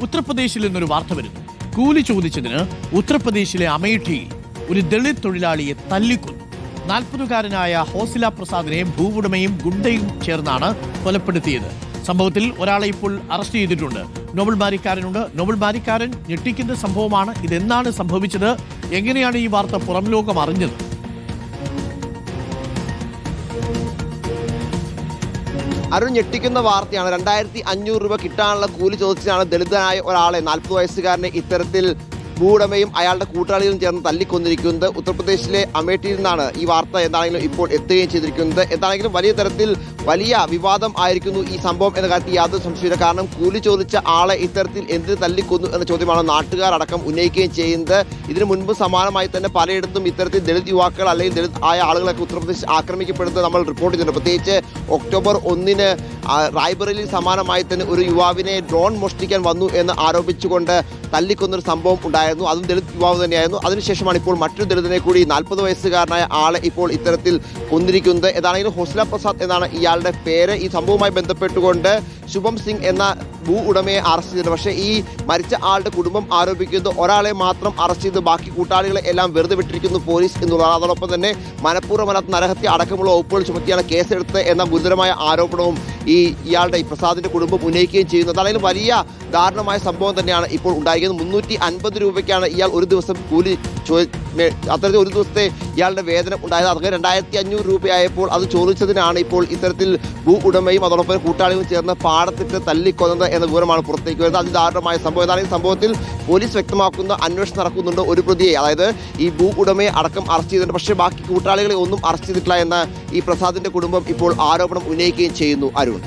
ഉത്തർപ്രദേശിൽ നിന്നൊരു വാർത്ത വരുന്നു. കൂലി ചോദിച്ചതിന് ഉത്തർപ്രദേശിലെ അമേഠിയിൽ ഒരു ദളിത് തൊഴിലാളിയെ തല്ലിക്കൊന്നു. നാൽപ്പതുകാരനായ ഹോസില പ്രസാദിനെ ഭൂവുടമയും ഗുണ്ടയും ചേർന്നാണ് കൊലപ്പെടുത്തിയത്. സംഭവത്തിൽ ഒരാളെ ഇപ്പോൾ അറസ്റ്റ് ചെയ്തിട്ടുണ്ട്. നോബൽ ബാരിക്കാരനുണ്ട്. നോബൽ ബാരിക്കാരൻ ഞെട്ടിക്കുന്ന സംഭവമാണ് ഇതെന്നാണ് സംഭവിച്ചത്. എങ്ങനെയാണ് ഈ വാർത്ത പുറം ലോകം അറിഞ്ഞത്? അരുൺ ഞെട്ടിക്കുന്ന വാർത്തയാണ്. രണ്ടായിരത്തി അഞ്ഞൂറ് രൂപ കിട്ടാനുള്ള കൂലി ചോദിച്ചാണ് ദളിതനായ ഒരാളെ നാൽപ്പത് വയസ്സുകാരനെ ഇത്തരത്തിൽ ഭൂവുടമയും അയാളുടെ കൂട്ടാളികളും ചേർന്ന് തല്ലിക്കൊന്നിരിക്കുന്നത് ഉത്തർപ്രദേശിലെ അമേഠിയിൽ നിന്നാണ്. ഈ വാർത്ത എന്താണെങ്കിലും ഇപ്പോൾ എത്തുകയും ചെയ്തിരിക്കുന്നത്. എന്താണെങ്കിലും വലിയ തരത്തിൽ വലിയ വിവാദം ആയിരിക്കുന്നു ഈ സംഭവം എന്ന കാര്യത്തിൽ യാതൊരു സംശയമില്ല കാരണം കൂലി ചോദിച്ച ആളെ ഇത്തരത്തിൽ എന്തിന് തല്ലിക്കൊന്നു എന്ന ചോദ്യമാണ് നാട്ടുകാരടക്കം ഉന്നയിക്കുകയും ചെയ്യുന്നത്. ഇതിനു മുൻപ് സമാനമായി തന്നെ പലയിടത്തും ഇത്തരത്തിൽ ദളിത് യുവാക്കൾ അല്ലെങ്കിൽ ദളിത് ആയ ആളുകളൊക്കെ ഉത്തർപ്രദേശ് ആക്രമിക്കപ്പെടുന്നത് നമ്മൾ റിപ്പോർട്ട് ചെയ്തിട്ടുണ്ട് പ്രത്യേകിച്ച് ഒക്ടോബർ ഒന്നിന് ആ, റായ്ബറേലിയിൽ സമാനമായി തന്നെ ഒരു യുവാവിനെ ഡ്രോൺ മോഷ്ടിക്കാൻ വന്നു എന്ന് ആരോപിച്ചുകൊണ്ട് തല്ലിക്കൊന്നൊരു സംഭവം ഉണ്ടായിരുന്നു അതും ദളിത് യുവാവ് തന്നെയായിരുന്നു. അതിനുശേഷമാണ് ഇപ്പോൾ മറ്റൊരു ദളിതനെ കൂടി നാൽപ്പത് വയസ്സുകാരനായ ആളെ ഇപ്പോൾ ഇത്തരത്തിൽ കൊന്നിരിക്കുന്നത്. ഏതാണെങ്കിലും ഹോസ്ല പ്രസാദ് എന്നാണ് ഇയാളുടെ പേര്. ഈ സംഭവവുമായി ബന്ധപ്പെട്ടുകൊണ്ട് ശുഭം സിംഗ് എന്ന ഭൂ ഉടമയെ അറസ്റ്റ് ചെയ്തത് പക്ഷേ ഈ മരിച്ച ആളുടെ കുടുംബം ആരോപിക്കുന്നത് ഒരാളെ മാത്രം അറസ്റ്റ് ചെയ്ത് ബാക്കി കൂട്ടാളികളെ എല്ലാം വെറുതെ വിട്ടിരിക്കുന്നു പോലീസ് എന്നുള്ളതാണ്. അതോടൊപ്പം തന്നെ മനഃപൂർവമല്ലാത്ത നരഹത്യ അടക്കമുള്ള വകുപ്പുകൾ ചുമത്തിയാണ് കേസെടുത്തത് എന്ന ഗുരുതരമായ ആരോപണവും ഈ ഇയാളുടെ ഈ പ്രസാദിന്റെ കുടുംബം ഉന്നയിക്കുകയും ചെയ്യുന്നത്. അതായത് വലിയ ദാരുണമായ സംഭവം തന്നെയാണ് ഇപ്പോൾ ഉണ്ടായിരിക്കുന്നത്. മുന്നൂറ്റി അൻപത് രൂപയ്ക്കാണ് ഇയാൾ ഒരു ദിവസം കൂലി അത്തരത്തിൽ ഒരു ദിവസത്തെ ഇയാളുടെ വേതനം ഉണ്ടായത്. അതൊക്കെ രണ്ടായിരത്തി അഞ്ഞൂറ് രൂപയായപ്പോൾ അത് ചോദിച്ചതിനാണ് ഇപ്പോൾ ഇത്തരത്തിൽ ഭൂ ഉടമയും അതോടൊപ്പം കൂട്ടാളികളും ചേർന്ന് പാടത്തിട്ട് തല്ലിക്കൊന്നത് എന്ന വിവരമാണ് പുറത്തേക്ക് വരുന്നത്. അതിദാരുണമായ സംഭവം എന്താണ് ഈ സംഭവത്തിൽ പോലീസ് വ്യക്തമാക്കുന്ന അന്വേഷണം നടക്കുന്നുണ്ട് ഒരു പ്രതിയെ. അതായത് ഈ ഭൂ ഉടമയെ അടക്കം അറസ്റ്റ് ചെയ്തിട്ടുണ്ട്. പക്ഷേ ബാക്കി കൂട്ടാളികളെ ഒന്നും അറസ്റ്റ് ചെയ്തിട്ടില്ല എന്ന ഈ പ്രസാദിന്റെ കുടുംബം ഇപ്പോൾ ആരോപണം ഉന്നയിക്കുകയും ചെയ്യുന്നു. അരുൺ.